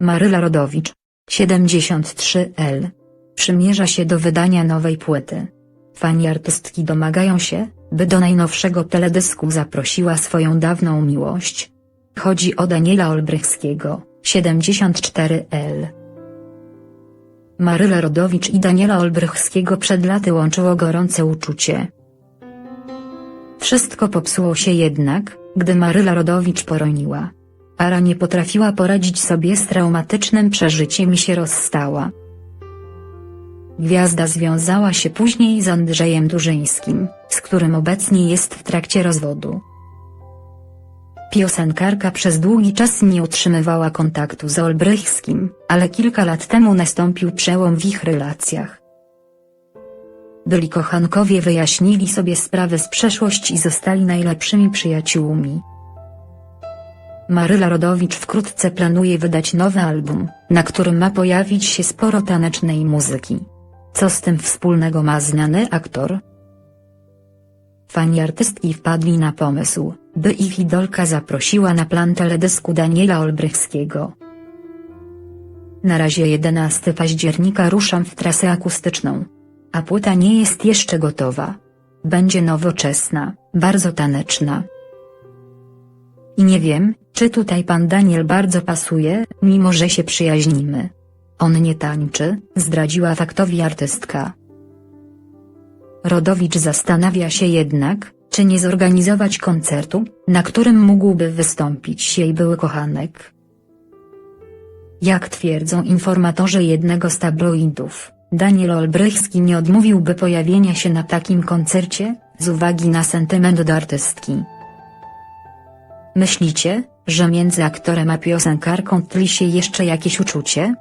Maryla Rodowicz, 73L. Przymierza się do wydania nowej płyty. Fani artystki domagają się, by do najnowszego teledysku zaprosiła swoją dawną miłość. Chodzi o Daniela Olbrychskiego, 74L. Maryla Rodowicz i Daniela Olbrychskiego przed laty łączyło gorące uczucie. Wszystko popsuło się jednak, gdy Maryla Rodowicz poroniła. Para nie potrafiła poradzić sobie z traumatycznym przeżyciem i się rozstała. Gwiazda związała się później z Andrzejem Durzyńskim, z którym obecnie jest w trakcie rozwodu. Piosenkarka przez długi czas nie utrzymywała kontaktu z Olbrychskim, ale kilka lat temu nastąpił przełom w ich relacjach. Byli kochankowie wyjaśnili sobie sprawy z przeszłości i zostali najlepszymi przyjaciółmi. Maryla Rodowicz wkrótce planuje wydać nowy album, na którym ma pojawić się sporo tanecznej muzyki. Co z tym wspólnego ma znany aktor? Fani artystki wpadli na pomysł, by ich idolka zaprosiła na plan teledysku Daniela Olbrychskiego. Na razie 11 października ruszam w trasę akustyczną. A płyta nie jest jeszcze gotowa. Będzie nowoczesna, bardzo taneczna. I nie wiem, czy tutaj pan Daniel bardzo pasuje, mimo że się przyjaźnimy. On nie tańczy, zdradziła faktowi artystka. Rodowicz zastanawia się jednak, czy nie zorganizować koncertu, na którym mógłby wystąpić jej były kochanek. Jak twierdzą informatorzy jednego z tabloidów, Daniel Olbrychski nie odmówiłby pojawienia się na takim koncercie, z uwagi na sentyment do artystki. Myślicie, że między aktorem a piosenkarką tli się jeszcze jakieś uczucie?